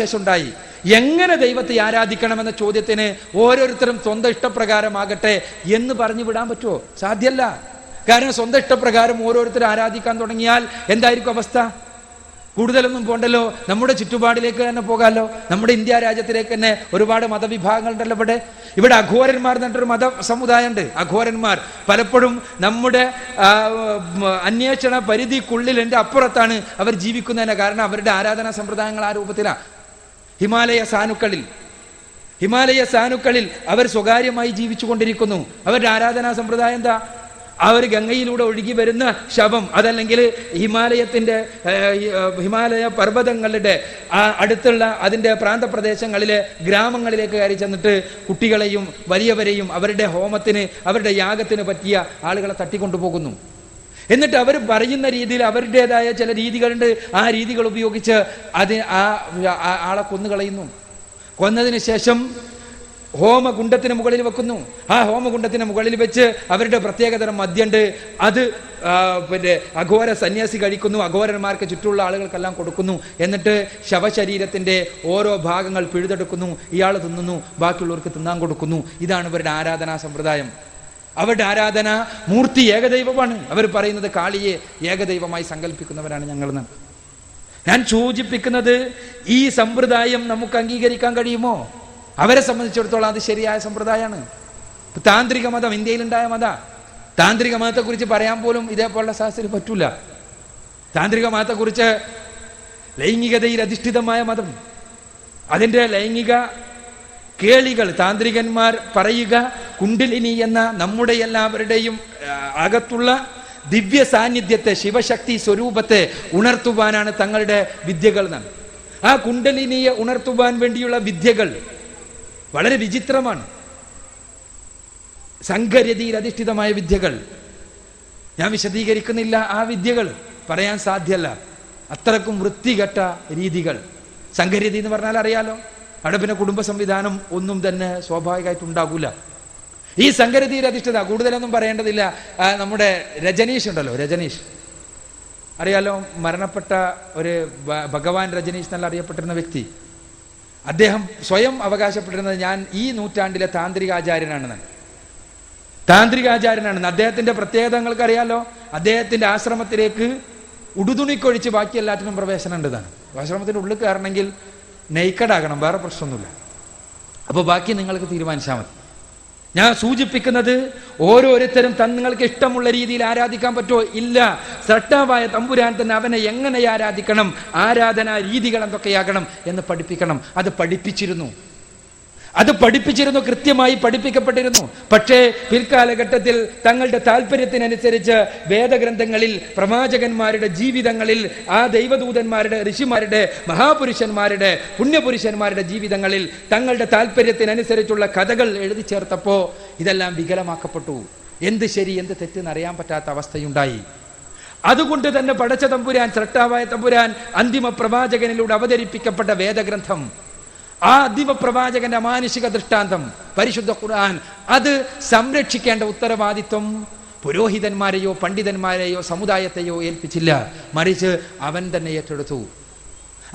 ഉണ്ടായി എങ്ങനെ ദൈവത്തെ ആരാധിക്കണമെന്ന ചോദ്യത്തിന് ഓരോരുത്തരും സ്വന്തം ഇഷ്ടപ്രകാരമാകട്ടെ എന്ന് പറഞ്ഞു വിടാൻ പറ്റുമോ? സാധ്യല്ല. കാരണം സ്വന്തം ഇഷ്ടപ്രകാരം ഓരോരുത്തരും ആരാധിക്കാൻ തുടങ്ങിയാൽ എന്തായിരിക്കും അവസ്ഥ? കൂടുതലൊന്നും പോണ്ടല്ലോ. നമ്മുടെ ചുറ്റുപാടിലേക്ക് തന്നെ പോകാമല്ലോ നമ്മുടെ ഇന്ത്യ രാജ്യത്തിലേക്ക് തന്നെ ഒരുപാട് മതവിഭാഗങ്ങളുണ്ടല്ലോ ഇവിടെ. ഇവിടെ അഘോരന്മാർ എന്നിട്ടൊരു മത സമുദായമുണ്ട്. അഘോരന്മാർ പലപ്പോഴും നമ്മുടെ അന്വേഷണ പരിധിക്കുള്ളിൽ എന്റെ അപ്പുറത്താണ് അവർ ജീവിക്കുന്നതിന് കാരണം. അവരുടെ ആരാധനാ സമ്പ്രദായങ്ങൾ ആ രൂപത്തിലാണ് ഹിമാലയ സാനുക്കളിൽ ഹിമാലയ സാനുക്കളിൽ അവർ സ്വകാര്യമായി ജീവിച്ചുകൊണ്ടിരിക്കുന്നു. അവരുടെ ആരാധനാ സമ്പ്രദായം എന്താ? അവർ ഗംഗയിലൂടെ ഒഴുകി വരുന്ന ശവം അതല്ലെങ്കിൽ ഏർ, ഹിമാലയ പർവതങ്ങളുടെ അടുത്തുള്ള അതിന്റെ പ്രാന്തപ്രദേശങ്ങളിലെ ഗ്രാമങ്ങളിലേക്ക് കയറി ചെന്നിട്ട് കുട്ടികളെയും വലിയവരെയും അവരുടെ ഹോമത്തിന് അവരുടെ യാഗത്തിന് പറ്റിയ ആളുകളെ തട്ടിക്കൊണ്ടുപോകുന്നു. എന്നിട്ട് അവർ പറയുന്ന രീതിയിൽ അവരുടേതായ ചില രീതികളുണ്ട്. ആ രീതികൾ ഉപയോഗിച്ച് അത് ആ ആളെ കൊന്നുകളയുന്നു. കൊന്നതിന് ശേഷം ഹോമകുണ്ടത്തിന് മുകളിൽ വെക്കുന്നു. ആ ഹോമകുണ്ടത്തിന് മുകളിൽ വെച്ച് അവരുടെ പ്രത്യേകതരം മദ്യണ്ട്. അത് പിന്നെ അഘോര സന്യാസി കഴിക്കുന്നു. അഘോരന്മാർക്ക് ചുറ്റുമുള്ള ആളുകൾക്കെല്ലാം കൊടുക്കുന്നു. എന്നിട്ട് ശവശരീരത്തിന്റെ ഓരോ ഭാഗങ്ങൾ പിഴുതെടുക്കുന്നു. ഇയാൾ തിന്നുന്നു. ബാക്കിയുള്ളവർക്ക് തിന്നാൻ കൊടുക്കുന്നു. ഇതാണ് ഇവരുടെ ആരാധനാ സമ്പ്രദായം. അവരുടെ ആരാധന മൂർത്തി ഏകദൈവമാണ്. അവർ പറയുന്നത് കാളിയെ ഏകദൈവമായി സങ്കല്പിക്കുന്നവരാണ് ഞങ്ങളെന്ന്. ഞാൻ സൂചിപ്പിക്കുന്നത് ഈ സമ്പ്രദായം നമുക്ക് അംഗീകരിക്കാൻ കഴിയുമോ? അവരെ സംബന്ധിച്ചിടത്തോളം അത് ശരിയായ സമ്പ്രദായമാണ്. താന്ത്രിക മതം ഇന്ത്യയിലുണ്ടായ മത. താന്ത്രിക മതത്തെക്കുറിച്ച് പറയാൻ പോലും ഇതേപോലുള്ള സാഹചര്യം പറ്റൂല. താന്ത്രിക മതത്തെക്കുറിച്ച് ലൈംഗികതയിൽ അധിഷ്ഠിതമായ മതം. അതിന്റെ ലൈംഗിക കേളികൾ താന്ത്രികന്മാർ പറയുക കുണ്ടിലിനി എന്ന നമ്മുടെ എല്ലാവരുടെയും അകത്തുള്ള ദിവ്യ സാന്നിധ്യത്തെ ശിവശക്തി സ്വരൂപത്തെ ഉണർത്തുവാനാണ് തങ്ങളുടെ വിദ്യകൾ ആ കുണ്ടലിനിയെ ഉണർത്തുവാൻ വേണ്ടിയുള്ള വിദ്യകൾ വളരെ വിചിത്രമാണ്. സംഘരതിയിൽ അധിഷ്ഠിതമായ വിദ്യകൾ. ഞാൻ വിശദീകരിക്കുന്നില്ല ആ വിദ്യകൾ. പറയാൻ സാധ്യല്ല. അത്രക്കും വൃത്തികെട്ട രീതികൾ. സംഘരതി എന്ന് പറഞ്ഞാൽ അറിയാലോ അവിടെ പിന്നെ കുടുംബ സംവിധാനം ഒന്നും തന്നെ സ്വാഭാവികമായിട്ട് ഉണ്ടാകൂല. ഈ സങ്കരതീര അധിഷ്ഠിത കൂടുതലൊന്നും പറയേണ്ടതില്ല. നമ്മുടെ രജനീഷ് ഉണ്ടല്ലോ രജനീഷ്. അറിയാലോ മരണപ്പെട്ട ഒരു ഭഗവാൻ രജനീഷ് എന്നല്ല അറിയപ്പെട്ടിരുന്ന വ്യക്തി. അദ്ദേഹം സ്വയം അവകാശപ്പെട്ടിരുന്നത് ഞാൻ ഈ നൂറ്റാണ്ടിലെ താന്ത്രികാചാര്യനാണെന്നാണ് താന്ത്രികാചാര്യനാണെന്ന് അദ്ദേഹത്തിന്റെ പ്രത്യേകത നിങ്ങൾക്ക് അറിയാലോ അദ്ദേഹത്തിന്റെ ആശ്രമത്തിലേക്ക് ഉടുതുണിക്കൊഴിച്ച് ബാക്കി എല്ലാറ്റിനും പ്രവേശനം ഉണ്ടെന്നാണ് ആശ്രമത്തിന്റെ ഉള്ളിൽ കയറണമെങ്കിൽ നെയ്ക്കടാകണം വേറെ പ്രശ്നമൊന്നുമില്ല. അപ്പോൾ ബാക്കി നിങ്ങൾക്ക് തീരുമാനിച്ചാൽ മതി. ഞാൻ സൂചിപ്പിക്കുന്നത് ഓരോരുത്തരും തങ്ങൾക്ക് ഇഷ്ടമുള്ള രീതിയിൽ ആരാധിക്കാൻ പറ്റുമോ ഇല്ല. സട്ടാവായ തമ്പുരാൻ തന്നെ അവനെ എങ്ങനെ ആരാധിക്കണം? ആരാധനാ രീതികൾ എന്തൊക്കെയാകണം എന്ന് പഠിപ്പിക്കണം. അത് പഠിപ്പിച്ചിരുന്നു. അത് പഠിപ്പിച്ചിരുന്നു കൃത്യമായി പഠിപ്പിക്കപ്പെട്ടിരുന്നു. പക്ഷേ പിൽക്കാലഘട്ടത്തിൽ തങ്ങളുടെ താല്പര്യത്തിനനുസരിച്ച് വേദഗ്രന്ഥങ്ങളിൽ പ്രവാചകന്മാരുടെ ജീവിതങ്ങളിൽ ആ ദൈവദൂതന്മാരുടെ ഋഷിമാരുടെ മഹാപുരുഷന്മാരുടെ പുണ്യപുരുഷന്മാരുടെ ജീവിതങ്ങളിൽ തങ്ങളുടെ താല്പര്യത്തിനനുസരിച്ചുള്ള കഥകൾ എഴുതി ചേർത്തപ്പോൾ ഇതെല്ലാം വികലമാക്കപ്പെട്ടു. എന്ത് ശരി എന്ത് തെറ്റെന്ന് അറിയാൻ പറ്റാത്ത അവസ്ഥയുണ്ടായി. അതുകൊണ്ട് തന്നെ പടച്ച തമ്പുരാൻ ശ്രട്ടാവായ തമ്പുരാൻ അന്തിമ പ്രവാചകനിലൂടെ അവതരിപ്പിക്കപ്പെട്ട വേദഗ്രന്ഥം ആ ദിവപ്രവാചകന്റെ പ്രവാചകന്റെ അമാനുഷിക ദൃഷ്ടാന്തം പരിശുദ്ധ ഖുർആൻ അത് സംരക്ഷിക്കേണ്ട ഉത്തരവാദിത്വം പുരോഹിതന്മാരെയോ പണ്ഡിതന്മാരെയോ സമുദായത്തെയോ ഏൽപ്പിച്ചില്ല. മറിച്ച് അവൻ തന്നെ ഏറ്റെടുത്തു.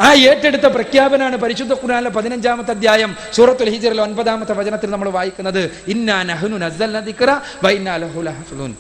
ആ ഏറ്റെടുത്ത പ്രഖ്യാപനാണ് പരിശുദ്ധ ഖുർആനിലെ പതിനഞ്ചാമത്തെ അധ്യായം സൂറത്തുൽ ഹിജറിലെ ഒൻപതാമത്തെ വചനത്തിൽ നമ്മൾ വായിക്കുന്നത് ഇന്നാ നഹ്നു നസ്സൽന ദിക്റ വൈന്നാ ലഹു ലഹഫിളൂൻ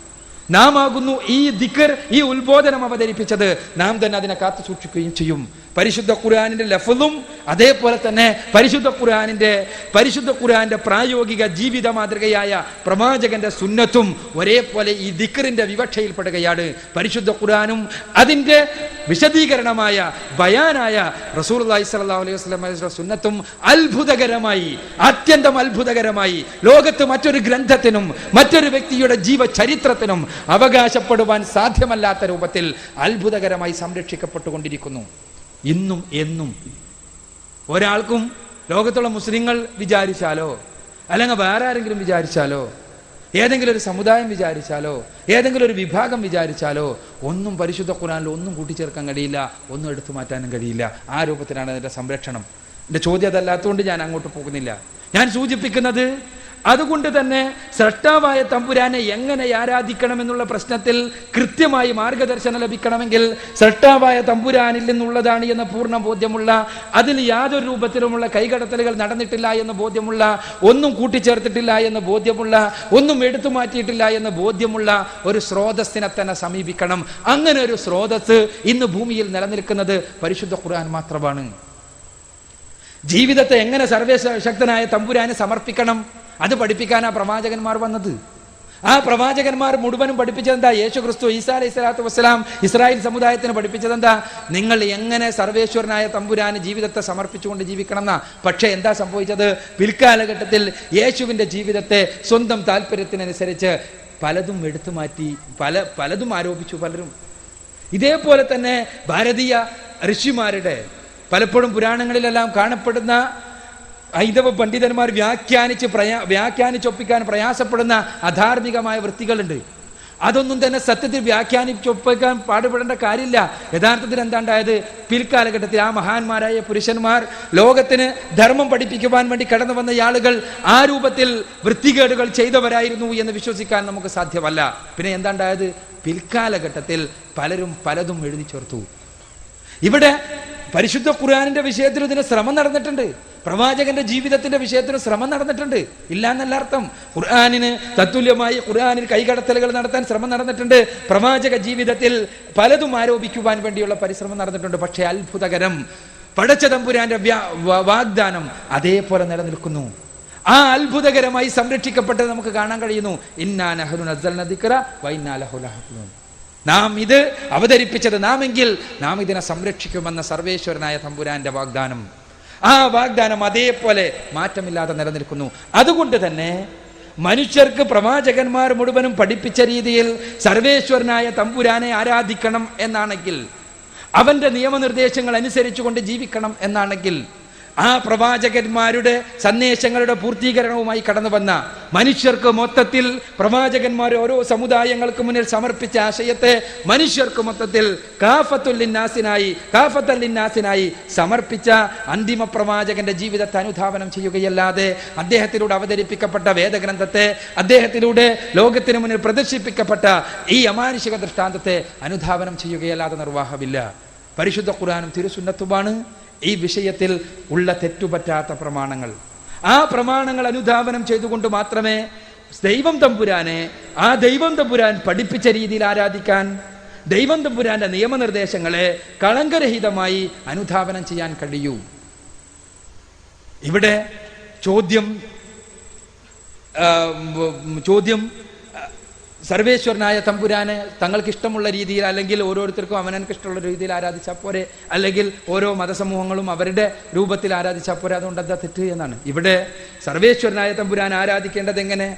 നാം ആകുന്നു ഈ ദിക്കർ ഈ ഉത്ബോധനം അവതരിപ്പിച്ചത്. നാം തന്നെ അതിനെ കാത്തു സൂക്ഷിക്കുകയും ചെയ്യും. പരിശുദ്ധ ഖുർആാനിന്റെ ലഫലും അതേപോലെ തന്നെ പരിശുദ്ധ ഖുർആാനിന്റെ പരിശുദ്ധ ഖുർആാന്റെ പ്രായോഗിക ജീവിത മാതൃകയായ പ്രവാചകന്റെ സുന്നത്തും ഒരേപോലെ ഈ ദിക്കറിന്റെ വിവക്ഷയിൽപ്പെടുകയാണ്. പരിശുദ്ധ ഖുർആാനും അതിന്റെ വിശദീകരണമായ ബയാനായ റസൂൽ അലൈഹി അലൈഹി സുന്നത്തും അത്ഭുതകരമായി അത്യന്തം അത്ഭുതകരമായി ലോകത്ത് മറ്റൊരു ഗ്രന്ഥത്തിനും മറ്റൊരു വ്യക്തിയുടെ ജീവചരിത്രത്തിനും അവകാശപ്പെടുവാൻ സാധ്യമല്ലാത്ത രൂപത്തിൽ അത്ഭുതകരമായി സംരക്ഷിക്കപ്പെട്ടുകൊണ്ടിരിക്കുന്നു. ഇന്നും എന്നും ഒരാൾക്കും ലോകത്തുള്ള മുസ്ലിങ്ങൾ വിചാരിച്ചാലോ? അല്ലെങ്കിൽ വേറെ ആരെങ്കിലും വിചാരിച്ചാലോ? ഏതെങ്കിലും ഒരു സമുദായം വിചാരിച്ചാലോ? ഏതെങ്കിലും ഒരു വിഭാഗം വിചാരിച്ചാലോ? ഒന്നും പരിശുദ്ധ ഖുറാനിൽ ഒന്നും കൂട്ടിച്ചേർക്കാൻ കഴിയില്ല ഒന്നും എടുത്തു മാറ്റാനും കഴിയില്ല. ആ രൂപത്തിലാണ് അതിന്റെ സംരക്ഷണം. എന്റെ ചോദ്യം അതല്ലാത്തതുകൊണ്ട് ഞാൻ അങ്ങോട്ട് പോകുന്നില്ല. ഞാൻ സൂചിപ്പിക്കുന്നത് അതുകൊണ്ട് തന്നെ സൃഷ്ടാവായ തമ്പുരാനെ എങ്ങനെ ആരാധിക്കണം എന്നുള്ള പ്രശ്നത്തിൽ കൃത്യമായി മാർഗദർശനം ലഭിക്കണമെങ്കിൽ സൃഷ്ടാവായ തമ്പുരാനിൽ നിന്നുള്ളതാണ് എന്ന പൂർണ ബോധ്യമുള്ള അതിൽ യാതൊരു രൂപത്തിലുമുള്ള കൈകടത്തലുകൾ നടന്നിട്ടില്ല എന്ന ബോധ്യമുള്ള ഒന്നും കൂട്ടിച്ചേർത്തിട്ടില്ല എന്ന ബോധ്യമുള്ള ഒന്നും എടുത്തു മാറ്റിയിട്ടില്ല എന്ന് ബോധ്യമുള്ള ഒരു സ്രോതസ്സിനെ തന്നെ സമീപിക്കണം. അങ്ങനെ ഒരു സ്രോതസ് ഇന്ന് ഭൂമിയിൽ നിലനിൽക്കുന്നത് പരിശുദ്ധ ഖുർആൻ മാത്രമാണ്. ജീവിതത്തെ എങ്ങനെ സർവശക്തനായ തമ്പുരാന് സമർപ്പിക്കണം? അത് പഠിപ്പിക്കാനാ പ്രവാചകന്മാർ വന്നത്. ആ പ്രവാചകന്മാർ മുഴുവനും പഠിപ്പിച്ചതെന്താ? യേശു ക്രിസ്തു ഈസാ അലൈഹി സ്വലാത്തു വസ്സലാം ഇസ്രായേൽ സമുദായത്തിന് പഠിപ്പിച്ചതെന്താ? നിങ്ങൾ എങ്ങനെ സർവേശ്വരനായ തമ്പുരാന് ജീവിതത്തെ സമർപ്പിച്ചുകൊണ്ട് ജീവിക്കണം എന്നാ പക്ഷേ എന്താ സംഭവിച്ചത്? പിൽക്കാലഘട്ടത്തിൽ യേശുവിന്റെ ജീവിതത്തെ സ്വന്തം താല്പര്യത്തിനനുസരിച്ച് പലതും എടുത്തു മാറ്റി പല പലതും ആരോപിച്ചു പലരും. ഇതേപോലെ തന്നെ ഭാരതീയ ഋഷിമാരുടെ പലപ്പോഴും പുരാണങ്ങളിലെല്ലാം കാണപ്പെടുന്ന ഹൈന്ദവ പണ്ഡിതന്മാർ വ്യാഖ്യാനിച്ച് പ്രയാ വ്യാഖ്യാനിച്ചൊപ്പിക്കാൻ പ്രയാസപ്പെടുന്ന അധാർമികമായ വൃത്തികളുണ്ട്. അതൊന്നും തന്നെ സത്യത്തിൽ വ്യാഖ്യാനിച്ചൊപ്പിക്കാൻ പാടുപെടേണ്ട കാര്യമില്ല. യഥാർത്ഥത്തിൽ എന്താണ്ടായത്? പിൽക്കാലഘട്ടത്തിൽ ആ മഹാന്മാരായ പുരുഷന്മാർ ലോകത്തിന് ധർമ്മം പഠിപ്പിക്കുവാൻ വേണ്ടി കടന്നു വന്ന ആളുകൾ ആ രൂപത്തിൽ വൃത്തികേടുകൾ ചെയ്തവരായിരുന്നു എന്ന് വിശ്വസിക്കാൻ നമുക്ക് സാധ്യമല്ല. പിന്നെ എന്താണ്ടായത്? പിൽക്കാലഘട്ടത്തിൽ പലരും പലതും എഴുതി ചേർത്തു ഇവിടെ പരിശുദ്ധ ഖുർആാനിന്റെ വിഷയത്തിൽ ഇതിന് ശ്രമം നടന്നിട്ടുണ്ട്. പ്രവാചകന്റെ ജീവിതത്തിന്റെ വിഷയത്തിൽ ശ്രമം നടന്നിട്ടുണ്ട്. ഇല്ല എന്നല്ല അർത്ഥം. ഖുർആാനിന് തത്തുല്യമായി ഖുർആാനിൽ കൈകടത്തലുകൾ നടത്താൻ ശ്രമം നടന്നിട്ടുണ്ട്. പ്രവാചക ജീവിതത്തിൽ പലതും ആരോപിക്കുവാൻ വേണ്ടിയുള്ള പരിശ്രമം നടന്നിട്ടുണ്ട്. പക്ഷേ അത്ഭുതകരം പടച്ച തമ്പുരാന്റെ വാഗ്ദാനം അതേപോലെ നിലനിൽക്കുന്നു. ആ അത്ഭുതകരമായി സംരക്ഷിക്കപ്പെട്ടത് നമുക്ക് കാണാൻ കഴിയുന്നു. നാം ഇത് അവതരിപ്പിച്ചത് നാമെങ്കിൽ നാം ഇതിനെ സംരക്ഷിക്കുമെന്ന സർവേശ്വരനായ തമ്പുരാന്റെ വാഗ്ദാനം. ആ വാഗ്ദാനം അതേപോലെ മാറ്റമില്ലാതെ നിലനിൽക്കുന്നു. അതുകൊണ്ട് തന്നെ മനുഷ്യർക്ക് പ്രവാചകന്മാർ മുഴുവനും പഠിപ്പിച്ച രീതിയിൽ സർവേശ്വരനായ തമ്പുരാനെ ആരാധിക്കണം എന്നാണെങ്കിൽ അവന്റെ നിയമനിർദ്ദേശങ്ങൾ അനുസരിച്ചുകൊണ്ട് ജീവിക്കണം എന്നാണെങ്കിൽ ആ പ്രവാചകന്മാരുടെ സന്ദേശങ്ങളുടെ പൂർത്തീകരണവുമായി കടന്നു വന്ന മനുഷ്യർക്ക് മൊത്തത്തിൽ പ്രവാചകന്മാർ ഓരോ സമുദായങ്ങൾക്ക് മുന്നിൽ സമർപ്പിച്ച ആശയത്തെ മനുഷ്യർക്ക് മൊത്തത്തിൽ കാഫത്തുല്ലിന്നാസിനായി കാഫത്തല്ലിന്നാസിനായി സമർപ്പിച്ച അന്തിമ പ്രവാചകന്റെ ജീവിതത്തെ അനുധാവനം ചെയ്യുകയല്ലാതെ അദ്ദേഹത്തിലൂടെ അവതരിപ്പിക്കപ്പെട്ട വേദഗ്രന്ഥത്തെ അദ്ദേഹത്തിലൂടെ ലോകത്തിന് മുന്നിൽ പ്രദർശിപ്പിക്കപ്പെട്ട ഈ അമാനുഷിക ദൃഷ്ടാന്തത്തെ അനുധാവനം ചെയ്യുകയല്ലാതെ നിർവാഹമില്ല. പരിശുദ്ധ ഖുർആാനും തിരുസുന്നത്തുമാണ്. ഈ വിഷയത്തിൽ ഉള്ള തെറ്റുപറ്റാത്ത പ്രമാണങ്ങൾ. ആ പ്രമാണങ്ങൾ അനുധാവനം ചെയ്തുകൊണ്ട് മാത്രമേ ദൈവം തമ്പുരാനെ ആ ദൈവം തമ്പുരാൻ പഠിപ്പിച്ച രീതിയിൽ ആരാധിക്കാൻ ദൈവം തമ്പുരാന്റെ നിയമനിർദ്ദേശങ്ങളെ കളങ്കരഹിതമായി അനുധാവനം ചെയ്യാൻ കഴിയൂ. ഇവിടെ ചോദ്യം ചോദ്യം സർവേശ്വരനായ തമ്പുരാനെ തങ്ങൾക്ക് ഇഷ്ടമുള്ള രീതിയിൽ അല്ലെങ്കിൽ ഓരോരുത്തർക്കും അവനവർക്ക് ഇഷ്ടമുള്ള രീതിയിൽ ആരാധിച്ചാൽ പോരെ? അല്ലെങ്കിൽ ഓരോ മതസമൂഹങ്ങളും അവരുടെ രൂപത്തിൽ ആരാധിച്ചാൽ പോരെ? അതുകൊണ്ട് എന്താ തെറ്റ് എന്നാണ്. ഇവിടെ സർവേശ്വരനായ തമ്പുരാൻ ആരാധിക്കേണ്ടത് എങ്ങനെ